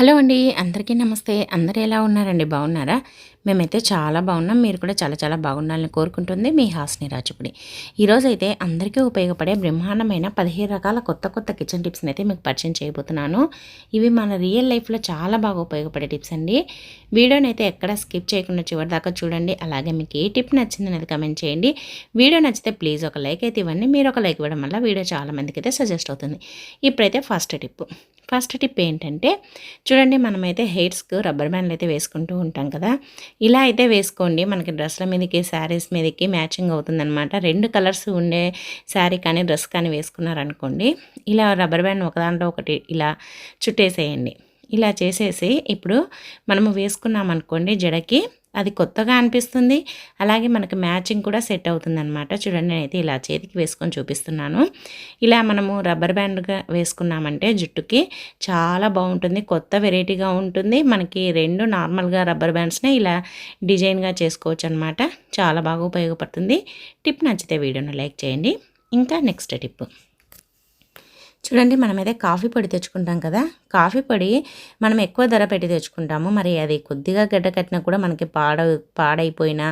Hello అండి అందరికీ నమస్తే. అందరూ ఎలా ఉన్నారండి? బాగున్నారా? మేమైతే చాలా బాగున్నాం. మీరు కూడా చాలా చాలా బాగుండాలని కోరుకుంటుంది మీ హాస్ని రాజుపుడి. ఈరోజైతే అందరికీ ఉపయోగపడే బ్రహ్మాండమైన పదిహేను రకాల కొత్త కొత్త కిచెన్ టిప్స్ని అయితే మీకు పరిచయం చేయబోతున్నాను. ఇవి మన రియల్ లైఫ్లో చాలా బాగా ఉపయోగపడే టిప్స్ అండి. వీడియోని అయితే ఎక్కడ స్కిప్ చేయకుండా చివరి దాకా చూడండి. అలాగే మీకు ఏ టిప్ నచ్చింది అనేది కమెంట్ చేయండి. వీడియో నచ్చితే ప్లీజ్ ఒక లైక్ అయితే ఇవ్వండి. మీరు ఒక లైక్ ఇవ్వడం వల్ల వీడియో చాలా మందికి అయితే సజెస్ట్ అవుతుంది. ఇప్పుడైతే ఫస్ట్ టిప్. ఫస్ట్ టిప్ ఏంటంటే చూడండి మనమైతే హెయిర్స్కి రబ్బర్ బ్యాండ్లు అయితే వేసుకుంటూ ఉంటాం కదా. ఇలా అయితే వేసుకోండి. మనకి డ్రెస్ల మీదకి శారీస్ మీదకి మ్యాచింగ్ అవుతుందనమాట రెండు కలర్స్ ఉండే శారీ కానీ డ్రెస్ కానీ వేసుకున్నారనుకోండి ఇలా రబ్బర్ బ్యాండ్ ఒకదాంట్లో ఒకటి ఇలా చుట్టేసేయండి. ఇలా చేసేసి ఇప్పుడు మనము వేసుకున్నామనుకోండి జడకి అది కొత్తగా అనిపిస్తుంది. అలాగే మనకు మ్యాచింగ్ కూడా సెట్ అవుతుంది అనమాట చూడండి నేనైతే ఇలా చేతికి వేసుకొని చూపిస్తున్నాను. ఇలా మనము రబ్బర్ బ్యాండ్గా వేసుకున్నామంటే జుట్టుకి చాలా బాగుంటుంది. కొత్త వెరైటీగా ఉంటుంది. మనకి రెండు నార్మల్గా రబ్బర్ బ్యాండ్స్నే ఇలా డిజైన్గా చేసుకోవచ్చు అనమాట చాలా బాగా ఉపయోగపడుతుంది. టిప్ నచ్చితే వీడియోను లైక్ చేయండి. ఇంకా నెక్స్ట్ టిప్. చూడండి మనమైతే కాఫీ పొడి తెచ్చుకుంటాం కదా. కాఫీ పొడి మనం ఎక్కువ ధర పెట్టి తెచ్చుకుంటాము. మరి అది కొద్దిగా గడ్డ కట్టినా కూడా మనకి పాడ పాడైపోయినా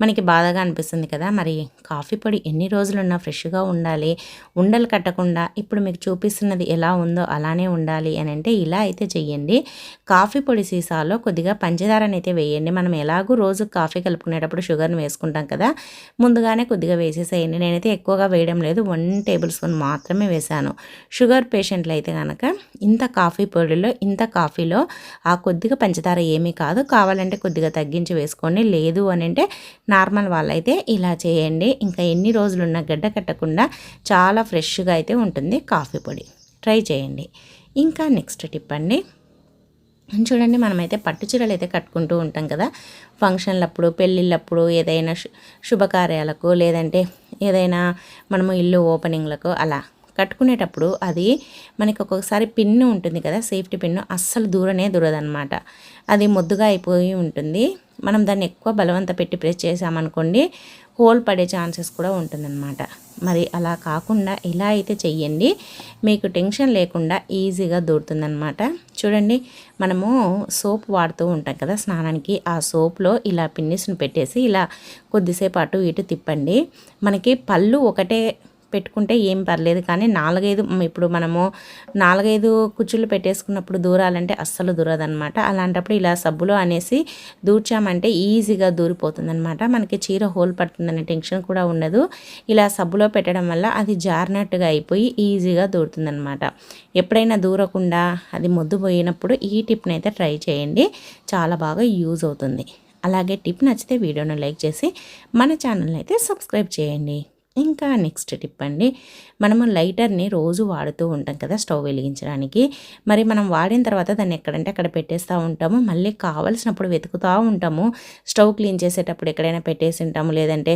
మనకి బాధగా అనిపిస్తుంది కదా. మరి కాఫీ పొడి ఎన్ని రోజులున్నా ఫ్రెష్గా ఉండాలి. ఉండలు కట్టకుండా ఇప్పుడు మీకు చూపిస్తున్నది ఎలా ఉందో అలానే ఉండాలి అని అంటే ఇలా అయితే చెయ్యండి. కాఫీ పొడి సీసాలో కొద్దిగా పంచదారని అయితే వేయండి. మనం ఎలాగూ రోజు కాఫీ కలుపుకునేటప్పుడు షుగర్ని వేసుకుంటాం కదా. ముందుగానే కొద్దిగా వేసేసేయండి. నేనైతే ఎక్కువగా వేయడం లేదు. వన్ టేబుల్ స్పూన్ మాత్రమే వేశాను. షుగర్ పేషెంట్లు అయితే కనుక ఇంత కాఫీ కాఫీ పొడిలో ఇంత కాఫీలో ఆ కొద్దిగా పంచదార ఏమీ కాదు. కావాలంటే కొద్దిగా తగ్గించి వేసుకోండి. లేదు అని అంటే నార్మల్ వాళ్ళైతే ఇలా చేయండి. ఇంకా ఎన్ని రోజులున్నా గడ్డ కట్టకుండా చాలా ఫ్రెష్గా అయితే ఉంటుంది కాఫీ పొడి. ట్రై చేయండి. ఇంకా నెక్స్ట్ టిప్ అండి. చూడండి మనమైతే పట్టు చీరలు అయితే కట్టుకుంటూ ఉంటాం కదా. ఫంక్షన్లప్పుడు పెళ్ళిళ్ళప్పుడు ఏదైనా శుభకార్యాలకు లేదంటే ఏదైనా మనము ఇల్లు ఓపెనింగ్లకు అలా కట్టుకునేటప్పుడు అది మనకి ఒక్కొక్కసారి పిన్ను ఉంటుంది కదా సేఫ్టీ పిన్ను అస్సలు దూరనే దూరదనమాట. అది మొద్దుగా అయిపోయి ఉంటుంది. మనం దాన్ని ఎక్కువ బలవంత పెట్టి ప్రెస్ చేసామనుకోండి హోల్ పడే ఛాన్సెస్ కూడా ఉంటుందన్నమాట మరి అలా కాకుండా ఇలా అయితే చెయ్యండి. మీకు టెన్షన్ లేకుండా ఈజీగా దూరుతుందనమాట. చూడండి మనము సోప్ వాడుతూ ఉంటాం కదా స్నానానికి ఆ సోప్లో ఇలా పిన్నిస్ను పెట్టేసి ఇలా కొద్దిసేపు అటు ఇటు తిప్పండి. మనకి పళ్ళు ఒకటే పెట్టుకుంటే ఏం పర్లేదు. కానీ నాలుగైదు ఇప్పుడు మనము నాలుగైదు కుచ్చులు పెట్టేసుకున్నప్పుడు దూరాలంటే అస్సలు దూరదనమాట. అలాంటప్పుడు ఇలా సబ్బులో అనేసి దూర్చామంటే ఈజీగా దూరిపోతుందనమాట. మనకి చీర హోల్ పడుతుందనే టెన్షన్ కూడా ఉండదు. ఇలా సబ్బులో పెట్టడం వల్ల అది జారినట్టుగా అయిపోయి ఈజీగా దూరుతుందనమాట. ఎప్పుడైనా దూరకుండా అది మొద్దు పోయినప్పుడు ఈ టిప్ని అయితే ట్రై చేయండి. చాలా బాగా యూజ్ అవుతుంది. అలాగే టిప్ నచ్చితే వీడియోను లైక్ చేసి మన ఛానల్ని అయితే సబ్స్క్రైబ్ చేయండి. ఇంకా నెక్స్ట్ టిప్ అండి మనము లైటర్ని రోజు వాడుతూ ఉంటాం కదా స్టవ్ వెలిగించడానికి. మరి మనం వాడిన తర్వాత దాన్ని ఎక్కడంటే అక్కడ పెట్టేస్తూ ఉంటాము. మళ్ళీ కావలసినప్పుడు వెతుకుతూ ఉంటాము. స్టవ్ క్లీన్ చేసేటప్పుడు ఎక్కడైనా పెట్టేసి ఉంటాము. లేదంటే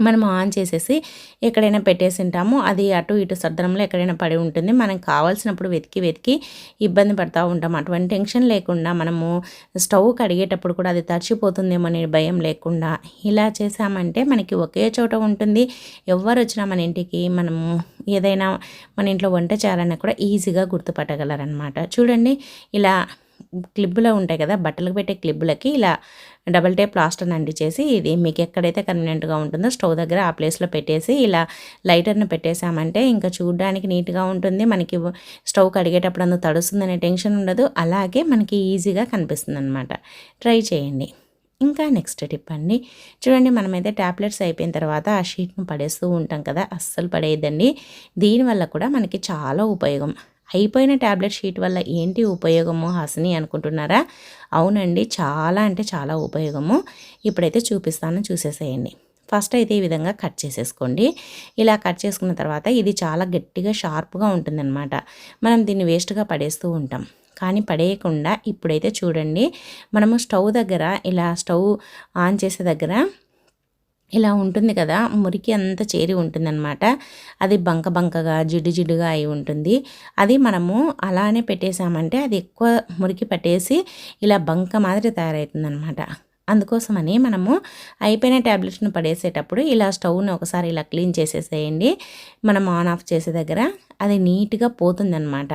మనం ఆన్ చేసేసి ఎక్కడైనా పెట్టేసి ఉంటాము. అది అటు ఇటు సర్దనంలో ఎక్కడైనా పడి ఉంటుంది. మనం కావాల్సినప్పుడు వెతికి వెతికి ఇబ్బంది పడుతూ ఉంటాం. అటువంటి టెన్షన్ లేకుండా మనము స్టవ్ కడిగేటప్పుడు కూడా అది తడిచిపోతుందేమో అనే భయం లేకుండా ఇలా చేసామంటే మనకి ఒకే చోట ఉంటుంది. ఎవరు వచ్చినా మన ఇంటికి మనము ఏదైనా మన ఇంట్లో వంట చేయాలన్నా కూడా ఈజీగా గుర్తుపట్టగలరనమాట చూడండి ఇలా క్లిబ్బులో ఉంటాయి కదా బట్టలకు పెట్టే క్లిబ్బులకి ఇలా డబల్ టేప్ ప్లాస్టర్ని అంటించేసి ఇది మీకు ఎక్కడైతే కన్వీనియంట్గా ఉంటుందో స్టవ్ దగ్గర ఆ ప్లేస్లో పెట్టేసి ఇలా లైటర్ని పెట్టేసామంటే ఇంకా చూడడానికి నీట్గా ఉంటుంది. మనకి స్టవ్ కడిగేటప్పుడు అందుకు తడుస్తుందనే టెన్షన్ ఉండదు. అలాగే మనకి ఈజీగా కనిపిస్తుంది అనమాట ట్రై చేయండి. ఇంకా నెక్స్ట్ టిప్ అండి. చూడండి మనమైతే ట్యాబ్లెట్స్ అయిపోయిన తర్వాత ఆ షీట్ను పడేస్తూ ఉంటాం కదా అస్సలు పడేయద్దండి. దీనివల్ల కూడా మనకి చాలా ఉపయోగం. అయిపోయిన ట్యాబ్లెట్ షీట్ వల్ల ఏంటి ఉపయోగము హసిని అనుకుంటున్నారా? అవునండి చాలా అంటే చాలా ఉపయోగము. ఇప్పుడైతే చూపిస్తాను చూసేసేయండి. ఫస్ట్ అయితే ఈ విధంగా కట్ చేసేసుకోండి. ఇలా కట్ చేసుకున్న తర్వాత ఇది చాలా గట్టిగా షార్ప్గా ఉంటుందన్నమాట. మనం దీన్ని వేస్ట్గా పడేస్తూ ఉంటాం. కానీ పడేయకుండా ఇప్పుడైతే చూడండి మనము స్టవ్ దగ్గర ఇలా స్టవ్ ఆన్ చేసే దగ్గర ఇలా ఉంటుంది కదా మురికి అంతా చేరి ఉంటుందన్నమాట. అది బంక బంకగా జిడ్డు జిడ్డుగా అయి ఉంటుంది. అది మనము అలానే పెట్టేసామంటే అది ఎక్కువ మురికి పట్టేసి ఇలా బంక మాదిరి తయారవుతుందన్నమాట. అందుకోసమని మనము అయిపోయిన ట్యాబ్లెట్స్ను పడేసేటప్పుడు ఇలా స్టవ్ని ఒకసారి ఇలా క్లీన్ చేసేసేయండి. మనం ఆన్ ఆఫ్ చేసే దగ్గర అది నీట్గా పోతుందన్నమాట.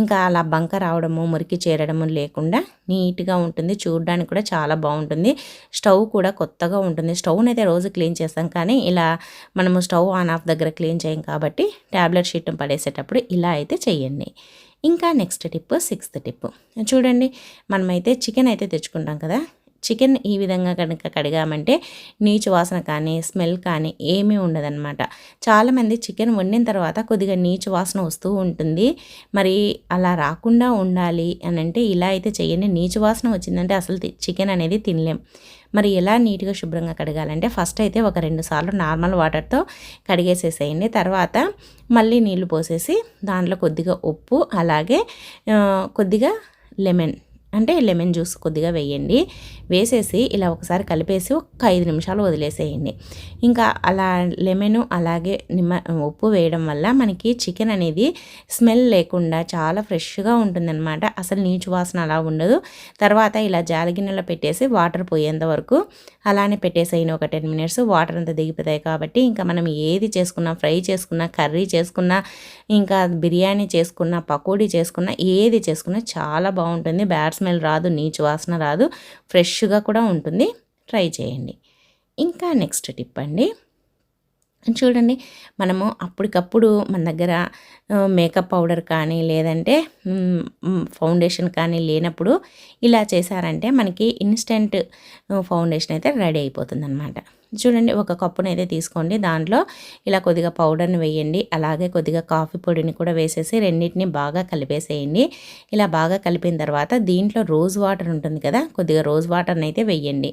ఇంకా అలా బంక రావడము మురికి చేరడము లేకుండా నీట్గా ఉంటుంది. చూడడానికి కూడా చాలా బాగుంటుంది. స్టవ్ కూడా కొత్తగా ఉంటుంది. స్టవ్ని అయితే రోజు క్లీన్ చేస్తాం కానీ ఇలా మనము స్టవ్ ఆన్ ఆఫ్ దగ్గర క్లీన్ చేయం కాబట్టి ట్యాబ్లెట్ షీట్ను పడేసేటప్పుడు ఇలా అయితే చేయండి. ఇంకా నెక్స్ట్ టిప్ సిక్స్త్ టిప్. చూడండి మనమైతే చికెన్ అయితే తెచ్చుకుంటాం కదా. చికెన్ ఈ విధంగా కనుక కడిగామంటే నీచు వాసన కానీ స్మెల్ కానీ ఏమీ ఉండదన్నమాట. చాలామంది చికెన్ వండిన తర్వాత కొద్దిగా నీచు వాసన వస్తూ ఉంటుంది. మరి అలా రాకుండా ఉండాలి అని అంటే ఇలా అయితే చేయండి నీచు వాసన వచ్చిందంటే అసలు చికెన్ అనేది తినలేం. మరి ఎలా నీట్గా శుభ్రంగా కడగాలంటే ఫస్ట్ అయితే ఒక రెండు సార్లు నార్మల్ వాటర్తో కడిగేసేసేయండి. తర్వాత మళ్ళీ నీళ్ళు పోసేసి దాంట్లో కొద్దిగా ఉప్పు అలాగే కొద్దిగా లెమన్ అంటే లెమన్ జ్యూస్ కొద్దిగా వేయండి. వేసేసి ఇలా ఒకసారి కలిపేసి ఒక ఐదు నిమిషాలు వదిలేసేయండి. ఇంకా అలా లెమన్ అలాగే నిమ్మ ఉప్పు వేయడం వల్ల మనకి చికెన్ అనేది స్మెల్ లేకుండా చాలా ఫ్రెష్గా ఉంటుందన్నమాట. అసలు నీచు వాసన అలా ఉండదు. తర్వాత ఇలా జాలిగిన్నెలో పెట్టేసి వాటర్ పోయేంత వరకు అలానే పెట్టేసేయండి. ఒక టెన్ మినిట్స్ వాటర్ అంతా దిగిపోతాయి కాబట్టి ఇంకా మనం ఏది చేసుకున్నా ఫ్రై చేసుకున్నా కర్రీ చేసుకున్నా ఇంకా బిర్యానీ చేసుకున్నా పకోడీ చేసుకున్నా ఏది చేసుకున్నా చాలా బాగుంటుంది. బ్యాట్స్ స్మెల్ రాదు నీచు వాసన రాదు. ఫ్రెష్గా కూడా ఉంటుంది. ట్రై చేయండి. ఇంకా నెక్స్ట్ టిప్ అండి. చూడండి మనము అప్పటికప్పుడు మన దగ్గర మేకప్ పౌడర్ కానీ లేదంటే ఫౌండేషన్ కానీ లేనప్పుడు ఇలా చేశారంటే మనకి ఇన్స్టెంట్ ఫౌండేషన్ అయితే రెడీ అయిపోతుంది అనమాట చూడండి ఒక కప్పునైతే తీసుకోండి. దాంట్లో ఇలా కొద్దిగా పౌడర్ని వేయండి. అలాగే కొద్దిగా కాఫీ పొడిని కూడా వేసేసి రెండింటిని బాగా కలిపేసేయండి. ఇలా బాగా కలిపిన తర్వాత దీంట్లో రోజ్ వాటర్ ఉంటుంది కదా కొద్దిగా రోజ్ వాటర్ని అయితే వేయండి.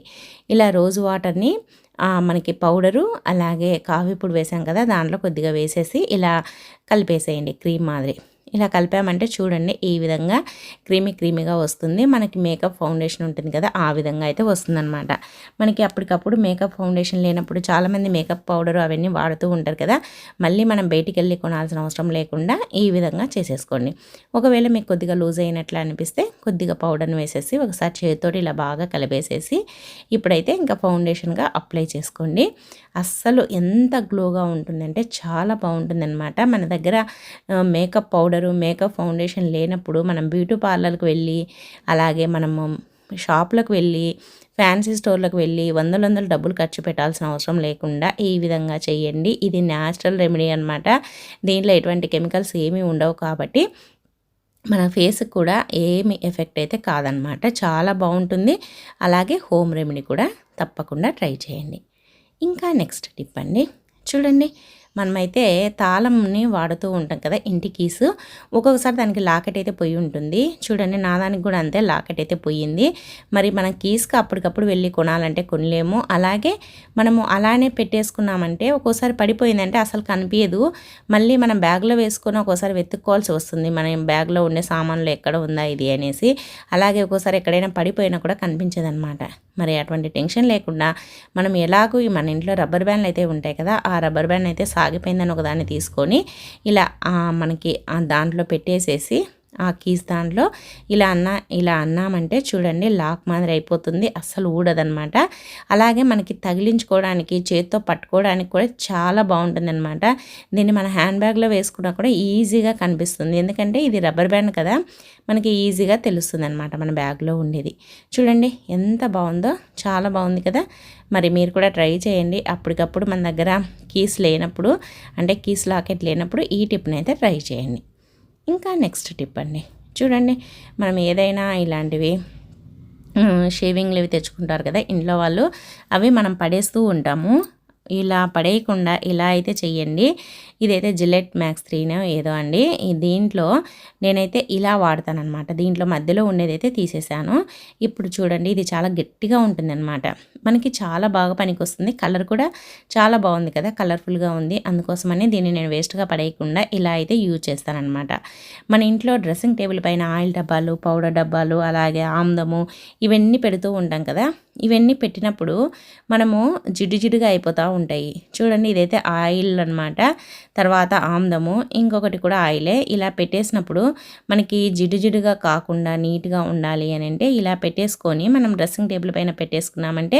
ఇలా రోజ్ వాటర్ని మనకి పౌడరు అలాగే కాఫీ పొడి వేసాం కదా దాంట్లో కొద్దిగా వేసేసి ఇలా కలిపేసేయండి క్రీమ్ మాదిరి. ఇలా కలిపామంటే చూడండి ఈ విధంగా క్రీమీ క్రీమీగా వస్తుంది. మనకి మేకప్ ఫౌండేషన్ ఉంటుంది కదా ఆ విధంగా అయితే వస్తుందన్నమాట. మనకి అప్పటికప్పుడు మేకప్ ఫౌండేషన్ లేనప్పుడు చాలామంది మేకప్ పౌడర్ అవన్నీ వాడుతూ ఉంటారు కదా మళ్ళీ మనం బయటికి వెళ్ళి కొనాల్సిన అవసరం లేకుండా ఈ విధంగా చేసేసుకోండి. ఒకవేళ మీకు కొద్దిగా లూజ్ అయినట్లు అనిపిస్తే కొద్దిగా పౌడర్ని వేసేసి ఒకసారి చేతితోటి ఇలా బాగా కలిపేసేసి ఇప్పుడైతే ఇంకా ఫౌండేషన్గా అప్లై చేసుకోండి. అస్సలు ఎంత గ్లోగా ఉంటుందంటే చాలా బాగుంటుందన్నమాట. మన దగ్గర మేకప్ పౌడర్ మేకప్ ఫౌండేషన్ లేనప్పుడు మనం బ్యూటీ పార్లర్కి వెళ్ళి అలాగే మనము షాప్లకు వెళ్ళి ఫ్యాన్సీ స్టోర్లకు వెళ్ళి వందల వందల డబ్బులు ఖర్చు పెట్టాల్సిన అవసరం లేకుండా ఈ విధంగా చేయండి. ఇది న్యాచురల్ రెమెడీ అనమాట దీంట్లో ఎటువంటి కెమికల్స్ ఏమీ ఉండవు కాబట్టి మన ఫేస్కి కూడా ఏమి ఎఫెక్ట్ అయితే కాదనమాట చాలా బాగుంటుంది. అలాగే హోమ్ రెమెడీ కూడా తప్పకుండా ట్రై చేయండి. ఇంకా నెక్స్ట్ టిప్ అండి. చూడండి మనమైతే తాళంని వాడుతూ ఉంటాం కదా ఇంటి కీస్. ఒక్కొక్కసారి దానికి లాకెట్ అయితే పొయ్యి ఉంటుంది. చూడండి నా దానికి కూడా అంతే లాకెట్ అయితే పోయింది. మరి మనం కీస్కి అప్పటికప్పుడు వెళ్ళి కొనాలంటే కొనలేము. అలాగే మనము అలానే పెట్టేసుకున్నామంటే ఒక్కోసారి పడిపోయిందంటే అసలు కనిపించదు మళ్ళీ మనం బ్యాగ్లో వేసుకొని ఒక్కోసారి వెతుక్కోవాల్సి వస్తుంది. మన బ్యాగ్లో ఉండే సామాన్లు ఎక్కడ ఉందా ఇది అనేసి. అలాగే ఒక్కోసారి ఎక్కడైనా పడిపోయినా కూడా కనిపించదనమాట మరి అటువంటి టెన్షన్ లేకుండా మనం ఎలాగూ మన ఇంట్లో రబ్బర్ బ్యాండ్లు అయితే ఉంటాయి కదా ఆ రబ్బర్ బ్యాండ్ అయితే సాగిపోయిందని ఒకదాన్ని తీసుకొని ఇలా మనకి దాంట్లో పెట్టేసేసి ఆ కీస్ దాంట్లో ఇలా అన్నా ఇలా అన్నామంటే చూడండి లాక్ మాదిరి అయిపోతుంది అస్సలు ఊడదనమాట. అలాగే మనకి తగిలించుకోవడానికి చేత్తో పట్టుకోవడానికి కూడా చాలా బాగుంటుంది అనమాట దీన్ని మన హ్యాండ్ బ్యాగ్లో వేసుకున్నా కూడా ఈజీగా కనిపిస్తుంది. ఎందుకంటే ఇది రబ్బర్ బ్యాండ్ కదా మనకి ఈజీగా తెలుస్తుంది అనమాట మన బ్యాగ్లో ఉండేది. చూడండి ఎంత బాగుందో చాలా బాగుంది కదా. మరి మీరు కూడా ట్రై చేయండి. అప్పటికప్పుడు మన దగ్గర కీస్ లేనప్పుడు అంటే కీస్ లాకెట్ లేనప్పుడు ఈ టిప్ని అయితే ట్రై చేయండి. ఇంకా నెక్స్ట్ టిప్ అండి. చూడండి మనం ఏదైనా ఇలాంటివి షేవింగ్లు ఇవి తెచ్చుకుంటారు కదా ఇంట్లో వాళ్ళు అవి మనం పడేస్తూ ఉంటాము. ఇలా పడేయకుండా ఇలా అయితే చెయ్యండి. ఇదైతే జిలెట్ మ్యాక్స్ త్రీనో ఏదో అండి. దీంట్లో నేనైతే ఇలా వాడతానమాట దీంట్లో మధ్యలో ఉండేదైతే తీసేసాను. ఇప్పుడు చూడండి ఇది చాలా గట్టిగా ఉంటుందన్నమాట. మనకి చాలా బాగా పనికి వస్తుంది కలర్ కూడా చాలా బాగుంది కదా కలర్ఫుల్గా ఉంది. అందుకోసమని దీన్ని నేను వేస్ట్గా పడేయకుండా ఇలా అయితే యూజ్ చేస్తానమాట మన ఇంట్లో డ్రెస్సింగ్ టేబుల్ పైన ఆయిల్ డబ్బాలు పౌడర్ డబ్బాలు అలాగే ఆమ్దము ఇవన్నీ పెడుతూ ఉంటాం కదా. ఇవన్నీ పెట్టినప్పుడు మనము జిడ్డు జిడ్డుగా అయిపోతూ ఉంటాయి. చూడండి ఇదైతే ఆయిల్ అనమాట తర్వాత ఆమ్దము ఇంకొకటి కూడా ఆయిలే. ఇలా పెట్టేసినప్పుడు మనకి జిడ్డు జిడ్డుగా కాకుండా నీట్గా ఉండాలి అని అంటే ఇలా పెట్టేసుకొని మనం డ్రెస్సింగ్ టేబుల్ పైన పెట్టేసుకున్నామంటే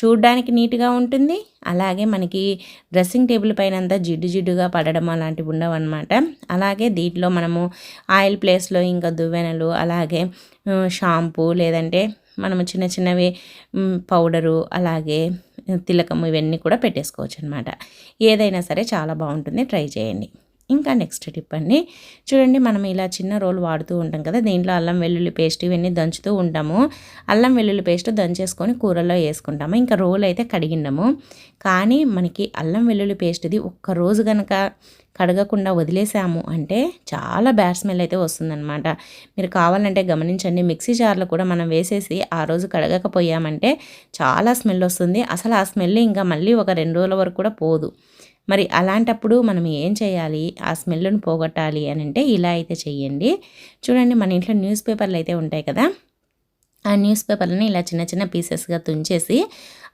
చూడ్డానికి నీట్గా ఉంటుంది. అలాగే మనకి డ్రెస్సింగ్ టేబుల్ పైన అంతా జిడ్డు జిడ్డుగా పడడం అలాంటివి ఉండవు అనమాట అలాగే దీంట్లో మనము ఆయిల్ ప్లేస్లో ఇంకా దువ్వెనలు అలాగే షాంపూ లేదంటే మనము చిన్న చిన్నవి పౌడరు అలాగే తిలకము ఇవన్నీ కూడా పెట్టేసుకోవచ్చు అనమాట ఏదైనా సరే చాలా బాగుంటుంది. ట్రై చేయండి. ఇంకా నెక్స్ట్ టిప్ అండి. చూడండి మనం ఇలా చిన్న రోల్ వాడుతూ ఉంటాం కదా దీంట్లో అల్లం వెల్లుల్లి పేస్ట్ ఇవన్నీ దంచుతూ ఉంటాము. అల్లం వెల్లుల్లి పేస్ట్ దంచేసుకొని కూరల్లో వేసుకుంటాము. ఇంకా రోల్ అయితే కడిగినాము కానీ మనకి అల్లం వెల్లుల్లి పేస్ట్ది ఒక్క రోజు కనుక కడగకుండా వదిలేసాము అంటే చాలా బ్యాడ్ స్మెల్ అయితే వస్తుందన్నమాట. మీరు కావాలంటే గమనించండి మిక్సీ జార్లో కూడా మనం వేసేసి ఆ రోజు కడగకపోయామంటే చాలా స్మెల్ వస్తుంది. అసలు ఆ స్మెల్ ఇంకా మళ్ళీ ఒక రెండు రోజుల వరకు కూడా పోదు. మరి అలాంటప్పుడు మనం ఏం చేయాలి? ఆ స్మెల్ను పోగొట్టాలి అని అంటే ఇలా అయితే చెయ్యండి. చూడండి మన ఇంట్లో న్యూస్ పేపర్లు అయితే ఉంటాయి కదా? ఆ న్యూస్ పేపర్లని ఇలా చిన్న చిన్న పీసెస్గా తుంచేసి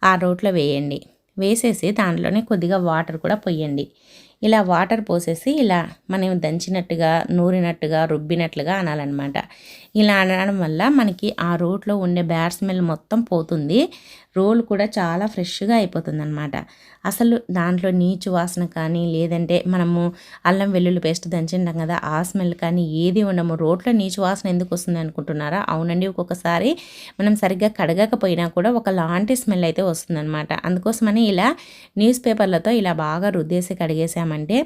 ఆ రోట్లో వేయండి. వేసేసి దాంట్లోనే కొద్దిగా వాటర్ కూడా పొయ్యండి ఇలా వాటర్ పోసేసి ఇలా మనం దంచినట్టుగా నూరినట్టుగా రుబ్బినట్లుగా అనాలన్నమాట. ఇలా అనడం వల్ల మనకి ఆ రోట్లో ఉండే బ్యాడ్ స్మెల్ మొత్తం పోతుంది. రోల్ కూడా చాలా ఫ్రెష్గా అయిపోతుందన్నమాట అసలు దాంట్లో నీచు వాసన కానీ లేదంటే మనము అల్లం వెల్లుల్లి పేస్ట్ దంచింటాం కదా ఆ స్మెల్ కానీ ఏది ఉండము. రోట్లో నీచు వాసన ఎందుకు వస్తుంది అనుకుంటున్నారా? అవునండి ఒక్కొక్కసారి మనం సరిగ్గా కడగకపోయినా కూడా ఒకలాంటి స్మెల్ అయితే వస్తుందన్నమాట అందుకోసమని ఇలా న్యూస్ పేపర్లతో ఇలా బాగా రుద్దేసి కడిగేసామంటే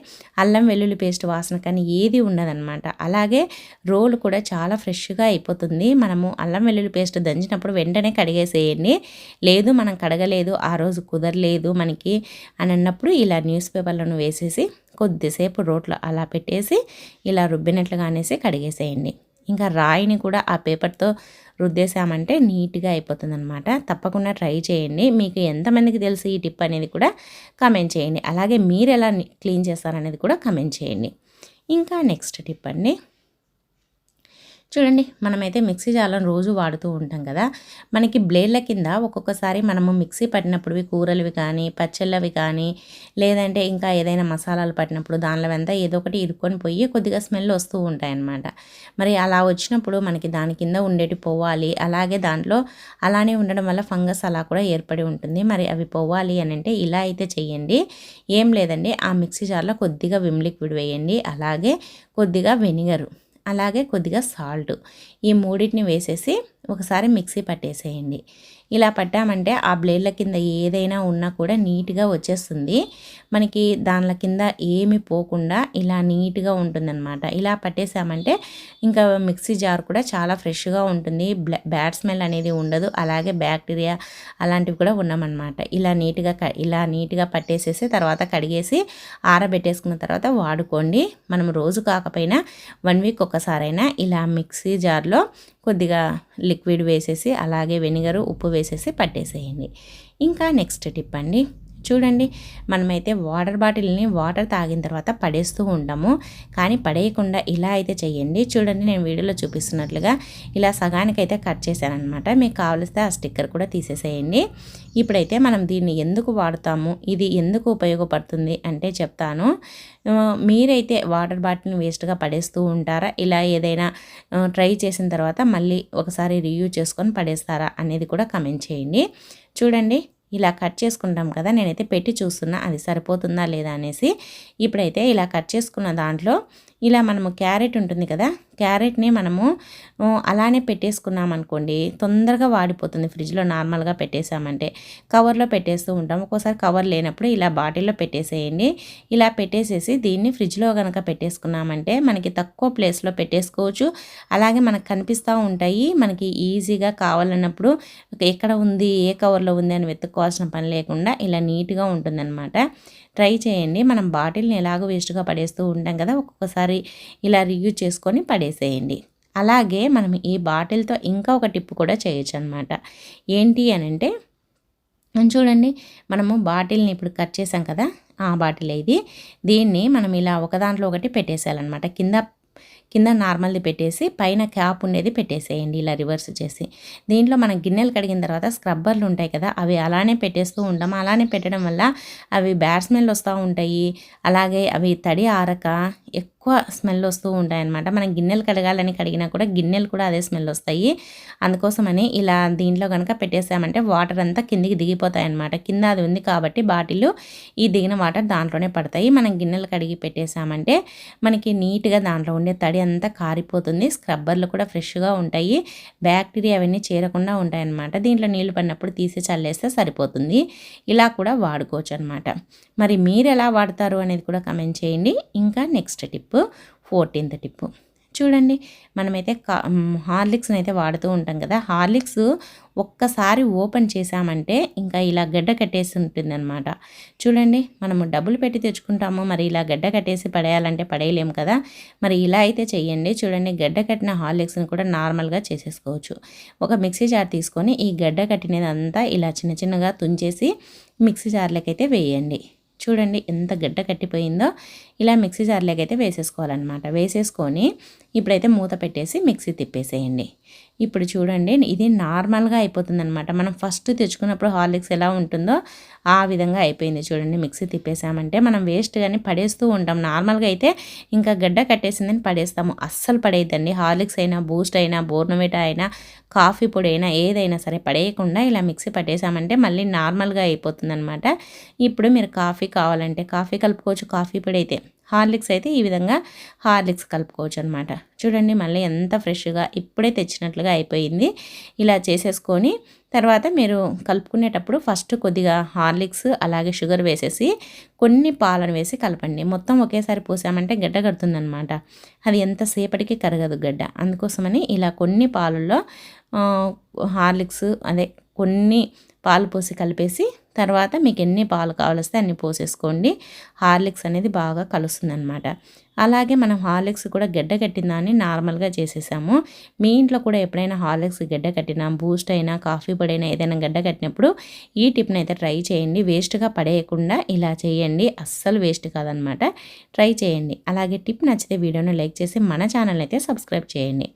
అల్లం వెల్లుల్లి పేస్ట్ వాసన కానీ ఏది ఉండదన్నమాట అలాగే రోల్ కూడా చాలా ఫ్రెష్గా అయిపోతుంది. మనము అల్లం వెల్లుల్లి పేస్ట్ దంచినప్పుడు వెంటనే కడిగేసేయండి. లేదు మనం కడగలేదు ఆ రోజు కుదరలేదు మనకి అని అన్నప్పుడు ఇలా న్యూస్ పేపర్లను వేసేసి కొద్దిసేపు రోట్లో అలా పెట్టేసి ఇలా రుబ్బినట్లుగా అనేసి కడిగేసేయండి. ఇంకా రాయిని కూడా ఆ పేపర్తో రుద్దేశామంటే నీట్గా అయిపోతుంది అనమాట తప్పకుండా ట్రై చేయండి. మీకు ఎంతమందికి తెలుసు ఈ టిప్ అనేది కూడా కమెంట్ చేయండి. అలాగే మీరు ఎలా క్లీన్ చేస్తారనేది కూడా కమెంట్ చేయండి. ఇంకా నెక్స్ట్ టిప్ అండి. చూడండి మనమైతే మిక్సీ జాలను రోజు వాడుతూ ఉంటాం కదా. మనకి బ్లేడ్ల కింద ఒక్కొక్కసారి మనము మిక్సీ పట్టినప్పుడు కూరలవి కానీ పచ్చళ్ళవి కానీ లేదంటే ఇంకా ఏదైనా మసాలాలు పట్టినప్పుడు దానిలో వెంత ఏదో ఒకటి ఇరుక్కొని పోయి కొద్దిగా స్మెల్ వస్తూ ఉంటాయన్నమాట. మరి అలా వచ్చినప్పుడు మనకి దాని కింద ఉండేటి పోవాలి అలాగే దాంట్లో అలానే ఉండడం వల్ల ఫంగస్ అలా కూడా ఏర్పడి ఉంటుంది. మరి అవి పోవాలి అని అంటే ఇలా అయితే చెయ్యండి. ఏం లేదండి ఆ మిక్సీ జార్లో కొద్దిగా విమ్ లిక్విడ్ వేయండి అలాగే కొద్దిగా వెనిగరు. అలాగే కొద్దిగా సాల్ట్ ఈ మూడింటిని వేసేసి ఒకసారి మిక్సీ పట్టేసేయండి. ఇలా పట్టామంటే ఆ బ్లేడ్ల కింద ఏదైనా ఉన్నా కూడా నీట్గా వచ్చేస్తుంది. మనకి దానిల కింద ఏమి పోకుండా ఇలా నీట్గా ఉంటుందన్నమాట. ఇలా పట్టేసామంటే ఇంకా మిక్సీ జార్ కూడా చాలా ఫ్రెష్గా ఉంటుంది. బ్యాడ్ స్మెల్ అనేది ఉండదు. అలాగే బ్యాక్టీరియా అలాంటివి కూడా ఉన్నామన్నమాట. ఇలా నీట్గా ఇలా నీట్గా పట్టేసేసి తర్వాత కడిగేసి ఆరబెట్టేసుకున్న తర్వాత వాడుకోండి. మనం రోజు కాకపోయినా వన్ వీక్ ఒకసారైనా ఇలా మిక్సీ జార్లో కొద్దిగా లిక్విడ్ వేసేసి అలాగే వెనిగరు ఉప్పు వేసేసి పట్టేసేయండి. ఇంకా నెక్స్ట్ టిప్ అండి. చూడండి మనమైతే వాటర్ బాటిల్ని వాటర్ తాగిన తర్వాత పడేస్తూ ఉంటాము. కానీ పడేయకుండా ఇలా అయితే చేయండి చూడండి నేను వీడియోలో చూపిస్తున్నట్లుగా ఇలా సగానికైతే కట్ చేశానమాట మీకు కావలిస్తే ఆ స్టిక్కర్ కూడా తీసేసేయండి. ఇప్పుడైతే మనం దీన్ని ఎందుకు వాడతాము? ఇది ఎందుకు ఉపయోగపడుతుంది అంటే చెప్తాను. మీరైతే వాటర్ బాటిల్ని వేస్ట్గా పడేస్తూ ఉంటారా? ఇలా ఏదైనా ట్రై చేసిన తర్వాత మళ్ళీ ఒకసారి రివ్యూ చేసుకొని పడేస్తారా అనేది కూడా కమెంట్ చేయండి. చూడండి ఇలా కట్ చేసుకుంటాం కదా నేనైతే పెట్టి చూస్తున్నా అది సరిపోతుందా లేదా అనేసి. ఇప్పుడైతే ఇలా కట్ చేసుకున్న దాంట్లో ఇలా మనము క్యారెట్ ఉంటుంది కదా క్యారెట్ని మనము అలానే పెట్టేసుకున్నాం అనుకోండి తొందరగా వాడిపోతుంది. ఫ్రిడ్జ్లో నార్మల్గా పెట్టేసామంటే కవర్లో పెట్టేస్తూ ఉంటాం. ఒక్కోసారి కవర్ లేనప్పుడు ఇలా బాటిల్లో పెట్టేసేయండి. ఇలా పెట్టేసేసి దీన్ని ఫ్రిడ్జ్లో కనుక పెట్టేసుకున్నామంటే మనకి తక్కువ ప్లేస్లో పెట్టేసుకోవచ్చు. అలాగే మనకు కనిపిస్తూ ఉంటాయి. మనకి ఈజీగా కావాలన్నప్పుడు ఎక్కడ ఉంది ఏ కవర్లో ఉంది అని వెతుక్కోవాల్సిన పని లేకుండా ఇలా నీట్గా ఉంటుందన్నమాట. ట్రై చేయండి. మనం బాటిల్ని ఎలాగో వేస్ట్గా పడేస్తూ ఉంటాం కదా ఒక్కొక్కసారి ఇలా రియూజ్ చేసుకొని పడేసేయండి. అలాగే మనం ఈ బాటిల్తో ఇంకా ఒక టిప్ కూడా చేయొచ్చు అనమాట ఏంటి అని అంటే చూడండి మనము బాటిల్ని ఇప్పుడు కట్ చేసాం కదా ఆ బాటిల్ ఇది. దీన్ని మనం ఇలా ఒక దాంట్లో ఒకటి పెట్టేసేయాలన్నమాట. కింద కింద నార్మల్ది పెట్టేసి పైన క్యాప్ ఉండేది పెట్టేసేయండి ఇలా రివర్స్ చేసి. దీంట్లో మనం గిన్నెలు కడిగిన తర్వాత స్క్రబ్బర్లు ఉంటాయి కదా అవి అలానే పెట్టేస్తూ ఉంటాం. అలానే పెట్టడం వల్ల అవి బ్యాడ్ స్మెల్ వస్తూ ఉంటాయి. అలాగే అవి తడి ఆరక ఎక్కువ స్మెల్ వస్తూ ఉంటాయన్నమాట. మనం గిన్నెలు కడగాలని కడిగినా కూడా గిన్నెలు కూడా అదే స్మెల్ వస్తాయి. అందుకోసమని ఇలా దీంట్లో కనుక పెట్టేసామంటే వాటర్ అంతా కిందికి దిగిపోతాయన్నమాట. కింద అది ఉంది కాబట్టి బాటిల్ ఈ దిగిన వాటర్ దాంట్లోనే పడతాయి. మనం గిన్నెలు కడిగి పెట్టేసామంటే మనకి నీట్గా దాంట్లో ఉండే తడి అంతా కారిపోతుంది. స్క్రబ్బర్లు కూడా ఫ్రెష్గా ఉంటాయి. బ్యాక్టీరియా అవన్నీ చేరకుండా ఉంటాయి అనమాట దీంట్లో నీళ్ళు పడినప్పుడు తీసి చల్లేస్తే సరిపోతుంది. ఇలా కూడా వాడుకోవచ్చు అనమాట మరి మీరు ఎలా వాడతారు అనేది కూడా కమెంట్ చేయండి. ఇంకా నెక్స్ట్ టిప్. Fourteenth tip. చూడండి మనమైతే హార్లిక్స్ని అయితే వాడుతూ ఉంటాం కదా. హార్లిక్స్ ఒక్కసారి ఓపెన్ చేసామంటే ఇంకా ఇలా గడ్డ కట్టేసి ఉంటుందన్నమాట చూడండి మనము డబ్బులు పెట్టి తెచ్చుకుంటాము మరి ఇలా గడ్డ కట్టేసి పడేయాలంటే పడేయలేము కదా. మరి ఇలా అయితే చేయండి చూడండి గడ్డ కట్టిన హార్లిక్స్ని కూడా నార్మల్గా చేసేసుకోవచ్చు. ఒక మిక్సీ జార్ తీసుకొని ఈ గడ్డ కట్టినదంతా ఇలా చిన్న చిన్నగా తుంచేసి మిక్సీ జార్లకైతే అయితే వేయండి. చూడండి ఎంత గడ్డ కట్టిపోయిందో. ఇలా మిక్సీ జార్లోకి అయితే వేసేసుకోవాలన్నమాట. వేసేసుకొని ఇప్పుడైతే మూత పెట్టేసి మిక్సీ తిప్పేసేయండి. ఇప్పుడు చూడండి ఇది నార్మల్గా అయిపోతుంది అనమాట మనం ఫస్ట్ తెచ్చుకున్నప్పుడు హార్లిక్స్ ఎలా ఉంటుందో ఆ విధంగా అయిపోయింది చూడండి. మిక్సీ తిప్పేసామంటే మనం వేస్ట్ కానీ పడేస్తూ ఉంటాం. నార్మల్గా అయితే ఇంకా గడ్డ కట్టేసిందని పడేస్తాము. అస్సలు పడేయద్దండి. హార్లిక్స్ అయినా బూస్ట్ అయినా బోర్నమిటా అయినా కాఫీ పొడి అయినా ఏదైనా సరే పడేయకుండా ఇలా మిక్సీ పట్టేసామంటే మళ్ళీ నార్మల్గా అయిపోతుంది ఇప్పుడు మీరు కాఫీ కావాలంటే కాఫీ కలుపుకోవచ్చు. కాఫీ పొడి అయితే హార్లిక్స్ అయితే ఈ విధంగా హార్లిక్స్ కలుపుకోవచ్చు అనమాట చూడండి మళ్ళీ ఎంత ఫ్రెష్గా ఇప్పుడే తెచ్చినట్లుగా అయిపోయింది. ఇలా చేసేసుకొని తర్వాత మీరు కలుపుకునేటప్పుడు ఫస్ట్ కొద్దిగా హార్లిక్స్ అలాగే షుగర్ వేసేసి కొన్ని పాలను వేసి కలపండి. మొత్తం ఒకేసారి పోసామంటే గడ్డ కడుతుందనమాట. అది ఎంతసేపటికి కరగదు గడ్డ. అందుకోసమని ఇలా కొన్ని పాలల్లో హార్లిక్స్ అదే కొన్ని పాలు పోసి కలిపేసి తర్వాత మీకు ఎన్ని పాలు కావలిస్తే అన్ని పోసేసుకోండి. హార్లిక్స్ అనేది బాగా కలుస్తుంది అనమాట అలాగే మనం హార్లిక్స్ కూడా గడ్డ కట్టిన అని నార్మల్గా చేసేసాము. మీ ఇంట్లో కూడా ఎప్పుడైనా హార్లిక్స్ గడ్డ కట్టినా బూస్ట్ అయినా కాఫీ పొడి అయినా ఏదైనా గడ్డ కట్టినప్పుడు ఈ టిప్ని అయితే ట్రై చేయండి. వేస్ట్గా పడేయకుండా ఇలా చేయండి. అస్సలు వేస్ట్ కాదనమాట ట్రై చేయండి. అలాగే టిప్ నచ్చితే వీడియోను లైక్ చేసి మన ఛానల్ అయితే సబ్స్క్రైబ్ చేయండి.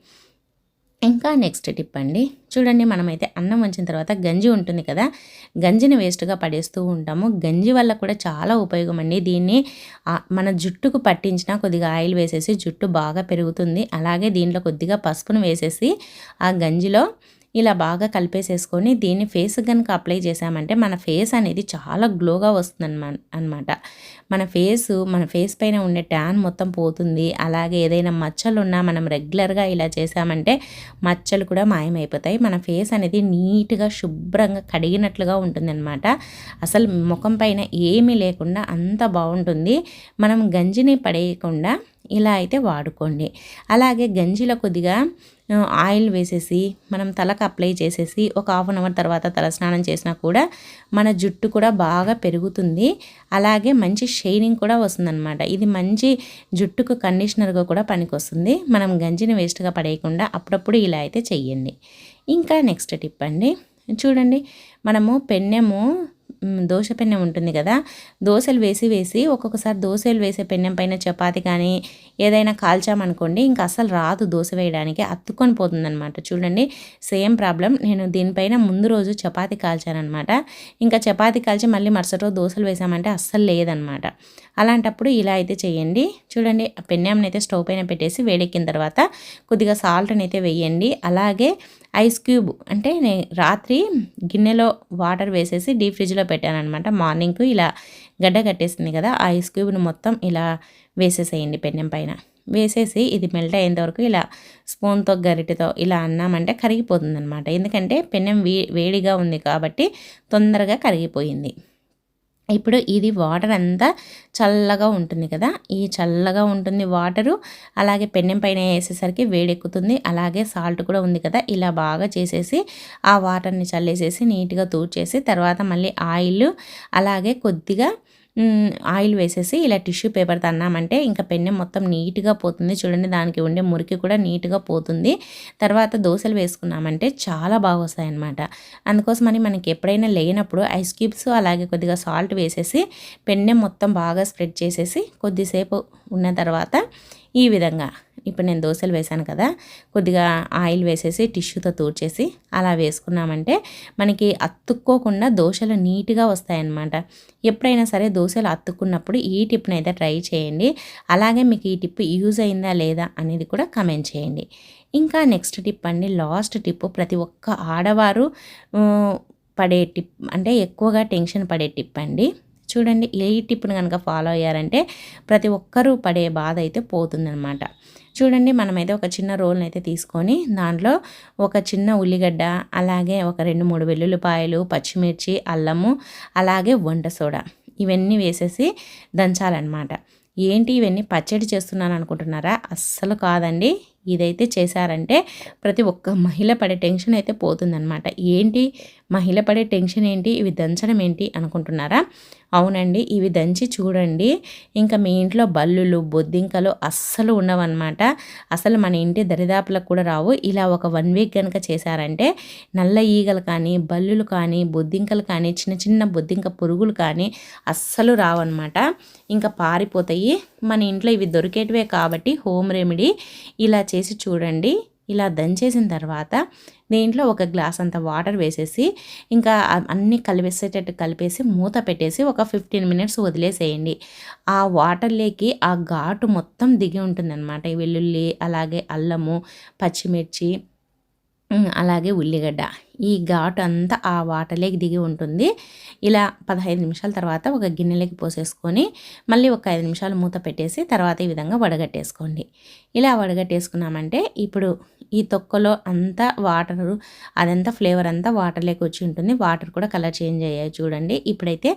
ఇంకా నెక్స్ట్ టిప్ అండి. చూడండి మనమైతే అన్నం వంచిన తర్వాత గంజి ఉంటుంది కదా గంజిని వేస్ట్గా పడేస్తూ ఉంటాము. గంజి వల్ల కూడా చాలా ఉపయోగం అండి. దీన్ని మన జుట్టుకు పట్టించిన కొద్దిగా ఆయిల్ వేసేసి జుట్టు బాగా పెరుగుతుంది. అలాగే దీంట్లో కొద్దిగా పసుపును వేసేసి ఆ గంజిలో ఇలా బాగా కలిపేసేసుకొని దీన్ని ఫేస్ కనుక అప్లై చేసామంటే మన ఫేస్ అనేది చాలా గ్లోగా వస్తుంది అనమాట మన ఫేస్ మన ఫేస్ పైన ఉండే ట్యాన్ మొత్తం పోతుంది. అలాగే ఏదైనా మచ్చలు ఉన్నా మనం రెగ్యులర్గా ఇలా చేసామంటే మచ్చలు కూడా మాయమైపోతాయి. మన ఫేస్ అనేది నీట్గా శుభ్రంగా కడిగినట్లుగా ఉంటుందన్నమాట. అసలు ముఖం పైన ఏమీ లేకుండా అంత బాగుంటుంది. మనం గంజిని పడేయకుండా ఇలా అయితే వాడుకోండి. అలాగే గంజిలో కొద్దిగా ఆయిల్ వేసేసి మనం తలకు అప్లై చేసేసి ఒక హాఫ్ అన్ అవర్ తర్వాత తలస్నానం చేసినా కూడా మన జుట్టు కూడా బాగా పెరుగుతుంది. అలాగే మంచి షైనింగ్ కూడా వస్తుందన్నమాట. ఇది మంచి జుట్టుకు కండిషనర్గా కూడా పనికొస్తుంది. మనం గంజిని వేస్ట్గా పడేయకుండా అప్పుడప్పుడు ఇలా అయితే చెయ్యండి. ఇంకా నెక్స్ట్ టిప్ అండి. చూడండి మనము పెన్నెము దోశ పెన్నెం ఉంటుంది కదా. దోశలు వేసి వేసి ఒక్కొక్కసారి దోశలు వేసే పెన్నెం పైన చపాతి కానీ ఏదైనా కాల్చామనుకోండి ఇంకా అసలు రాదు దోశ వేయడానికి. అత్తుకొని పోతుందనమాట చూడండి సేమ్ ప్రాబ్లం. నేను దీనిపైన ముందు రోజు చపాతి కాల్చానమాట ఇంకా చపాతి కాల్చి మళ్ళీ మరుసటి రోజు దోశలు వేసామంటే అస్సలు లేదనమాట అలాంటప్పుడు ఇలా అయితే చేయండి. చూడండి పెన్నెంనైతే అయితే స్టవ్ పైన పెట్టేసి వేడెక్కిన తర్వాత కొద్దిగా సాల్ట్ని అయితే వేయండి. అలాగే ఐస్ క్యూబ్ అంటే నేను రాత్రి గిన్నెలో వాటర్ వేసేసి డీప్ ఫ్రిడ్జ్లో పెట్టాను అనమాట మార్నింగ్కు ఇలా గడ్డ కట్టేసింది కదా ఆ ఐస్ క్యూబ్ను మొత్తం ఇలా వేసేసేయండి పెన్నెం పైన. వేసేసి ఇది మెల్ట్ అయ్యేంత వరకు ఇలా స్పూన్తో గరిటెతో ఇలా అన్నామంటే కరిగిపోతుంది అనమాట ఎందుకంటే పెన్నెం వేడిగా ఉంది కాబట్టి తొందరగా కరిగిపోయింది. ఇప్పుడు ఇది వాటర్ అంతా చల్లగా ఉంటుంది కదా ఈ చల్లగా ఉంటుంది వాటరు. అలాగే పెన్నెం పైన వేసేసరికి వేడెక్కుతుంది. అలాగే సాల్ట్ కూడా ఉంది కదా ఇలా బాగా చేసేసి ఆ వాటర్ని చల్లేసేసి నీట్గా తూడ్చేసి తర్వాత మళ్ళీ ఆయిల్ అలాగే కొద్దిగా ఆయిల్ వేసేసి ఇలా టిష్యూ పేపర్ తన్నామంటే ఇంకా పెన్నె మొత్తం నీట్గా పోతుంది. చూడండి దానికి ఉండే మురికి కూడా నీట్గా పోతుంది. తర్వాత దోశలు వేసుకున్నామంటే చాలా బాగా వస్తాయి అన్నమాట అందుకోసమని మనకి ఎప్పుడైనా లేనప్పుడు ఐస్ క్యూబ్స్ అలాగే కొద్దిగా సాల్ట్ వేసేసి పెన్నె మొత్తం బాగా స్ప్రెడ్ చేసేసి కొద్దిసేపు ఉన్న తర్వాత ఈ విధంగా. ఇప్పుడు నేను దోశలు వేశాను కదా కొద్దిగా ఆయిల్ వేసేసి టిష్యూతో తూడ్చేసి అలా వేసుకున్నామంటే మనకి అతుక్కోకుండా దోశలు నీట్గా వస్తాయన్నమాట. ఎప్పుడైనా సరే దోశలు అతుక్కున్నప్పుడు ఈ టిప్ని అయితే ట్రై చేయండి. అలాగే మీకు ఈ టిప్ యూజ్ అయిందా లేదా అనేది కూడా కమెంట్ చేయండి. ఇంకా నెక్స్ట్ టిప్ అండి లాస్ట్ టిప్ ప్రతి ఒక్క ఆడవారు పడే టిప్ అంటే ఎక్కువగా టెన్షన్ పడే టిప్ అండి. చూడండి ఈ టిప్ను కనుక ఫాలో అయ్యారంటే ప్రతి ఒక్కరూ పడే బాధ అయితే పోతుందనమాట చూడండి మనమైతే ఒక చిన్న రోల్ని అయితే తీసుకొని దాంట్లో ఒక చిన్న ఉల్లిగడ్డ అలాగే ఒక రెండు మూడు వెల్లుల్లిపాయలు పచ్చిమిర్చి అల్లము అలాగే వంట సోడా ఇవన్నీ వేసేసి దంచాలన్నమాట. ఏంటి ఇవన్నీ? పచ్చడి చేస్తున్నాను అనుకుంటున్నారా అస్సలు కాదండి. ఇదైతే చేశారంటే ప్రతి ఒక్క మహిళ పడే టెన్షన్ అయితే పోతుందన్నమాట. ఏంటి? మహిళ పడే టెన్షన్ ఏంటి? ఇవి దంచడం ఏంటి అనుకుంటున్నారా? అవునండి ఇవి దంచి చూడండి. ఇంకా మీ ఇంట్లో బల్లులు బొద్దింకలు అస్సలు ఉండవన్నమాట. అసలు మన ఇంటి దరిదాపులకు కూడా రావు. ఇలా ఒక వన్ వీక్ కనుక చేశారంటే నల్ల ఈగలు కానీ బల్లులు కానీ బొద్దింకలు కానీ చిన్న చిన్న బొద్దింక పురుగులు కానీ అస్సలు రావన్నమాట. ఇంకా పారిపోతాయి. మన ఇంట్లో ఇవి దొరికేటివే కాబట్టి హోమ్ రెమెడీ ఇలా చేసి చూడండి. ఇలా దంచేసిన తర్వాత దీంట్లో ఒక గ్లాస్ అంత వాటర్ వేసేసి ఇంకా అన్నీ కలిపేసేటట్టు కలిపేసి మూత పెట్టేసి ఒక ఫిఫ్టీన్ మినిట్స్ వదిలేసేయండి. ఆ వాటర్లోకి ఆ ఘాటు మొత్తం దిగి ఉంటుందన్నమాట. వెల్లుల్లి అలాగే అల్లము పచ్చిమిర్చి అలాగే ఉల్లిగడ్డ. ఈ ఘాటు అంతా ఆ వాటర్లోకి దిగి ఉంటుంది. ఇలా పదహైదు నిమిషాల తర్వాత ఒక గిన్నెలోకి పోసేసుకొని మళ్ళీ ఒక ఐదు నిమిషాలు మూత పెట్టేసి తర్వాత ఈ విధంగా వడగట్టేసుకోండి. ఇలా వడగట్టేసుకున్నామంటే ఇప్పుడు ఈ తొక్కలో అంతా వాటర్ అదంతా ఫ్లేవర్ అంతా వాటర్లోకి వచ్చి ఉంటుంది. వాటర్ కూడా కలర్ చేంజ్ అయ్యాయి చూడండి. ఇప్పుడైతే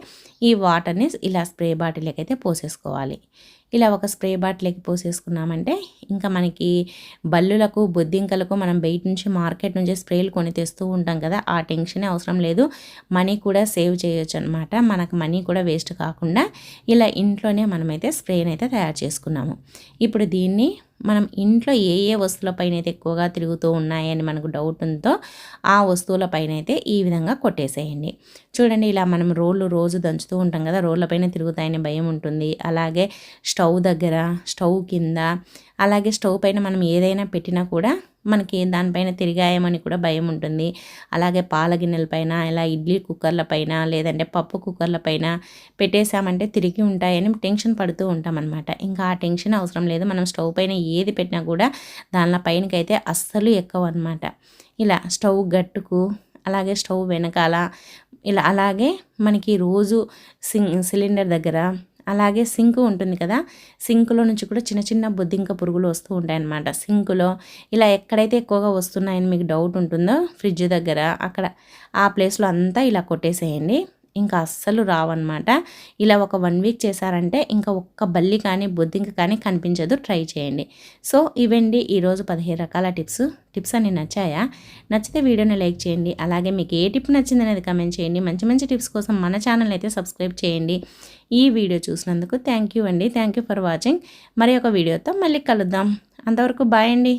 ఈ వాటర్ని ఇలా స్ప్రే బాటిల్లోకి అయితే పోసేసుకోవాలి. ఇలా ఒక స్ప్రే బాటిల్కి పోసేసుకున్నామంటే ఇంకా మనకి బల్లులకు బొద్దింకలకు మనం బయట నుంచి మార్కెట్ నుంచి స్ప్రేలు కొని తెస్తూ ఉంటాం కదా ఆ టెన్షనే అవసరం లేదు. మనీ కూడా సేవ్ చేయొచ్చు అనమాట మనకు మనీ కూడా వేస్ట్ కాకుండా ఇలా ఇంట్లోనే మనమైతే స్ప్రేని అయితే తయారు చేసుకున్నాము. ఇప్పుడు దీన్ని మనం ఇంట్లో ఏ ఏ వస్తువులపైన అయితే ఎక్కువగా తిరుగుతూ ఉన్నాయని మనకు డౌట్ ఉందో ఆ వస్తువులపైన అయితే ఈ విధంగా కొట్టేసేయండి. చూడండి ఇలా మనం రోళ్ళు రోజు దంచుతూ ఉంటాం కదా రోళ్ళపైన తిరుగుతాయని భయం ఉంటుంది. అలాగే స్టవ్ దగ్గర స్టవ్ కింద అలాగే స్టవ్ పైన మనం ఏదైనా పెట్టినా కూడా మనకి దానిపైన తిరిగాయమని కూడా భయం ఉంటుంది. అలాగే పాల గిన్నెల పైన ఇలా ఇడ్లీ కుక్కర్ల పైన లేదంటే పప్పు కుక్కర్ల పైన పెట్టేశామంటే తిరిగి ఉంటాయని టెన్షన్ పడుతూ ఉంటామన్నమాట. ఇంకా ఆ టెన్షన్ అవసరం లేదు. మనం స్టవ్ పైన ఏది పెట్టినా కూడా దానిలో పైనకైతే అస్సలు ఎక్కువ అనమాట ఇలా స్టవ్ గట్టుకు అలాగే స్టవ్ వెనకాల ఇలా అలాగే మనకి రోజు సిలిండర్ దగ్గర అలాగే సింక్ ఉంటుంది కదా సింకులో నుంచి కూడా చిన్న చిన్న బొద్దింక పురుగులు వస్తూ ఉంటాయి అన్నమాట ఇలా ఎక్కడైతే ఎక్కువగా వస్తున్నాయని మీకు డౌట్ ఉంటుందో ఫ్రిడ్జ్ దగ్గర అక్కడ ఆ ప్లేస్లో అంతా ఇలా కొట్టేసేయండి. ఇంకా అస్సలు రావన్నమాట. ఇలా ఒక వన్ వీక్ చేశారంటే ఇంకా ఒక్క బల్లి కానీ బొద్దింక కానీ కనిపించదు. ట్రై చేయండి. సో ఇవండి ఈరోజు పదిహేను రకాల టిప్స్. టిప్స్ అన్ని నచ్చాయా? నచ్చితే వీడియోని లైక్ చేయండి. అలాగే మీకు ఏ టిప్ నచ్చింది అనేది కమెంట్ చేయండి. మంచి మంచి టిప్స్ కోసం మన ఛానల్ అయితే సబ్స్క్రైబ్ చేయండి. ఈ వీడియో చూసినందుకు థ్యాంక్ యూ అండి. Thank you for watching. మరి ఒక వీడియోతో మళ్ళీ కలుద్దాం. అంతవరకు బాయ్ అండి.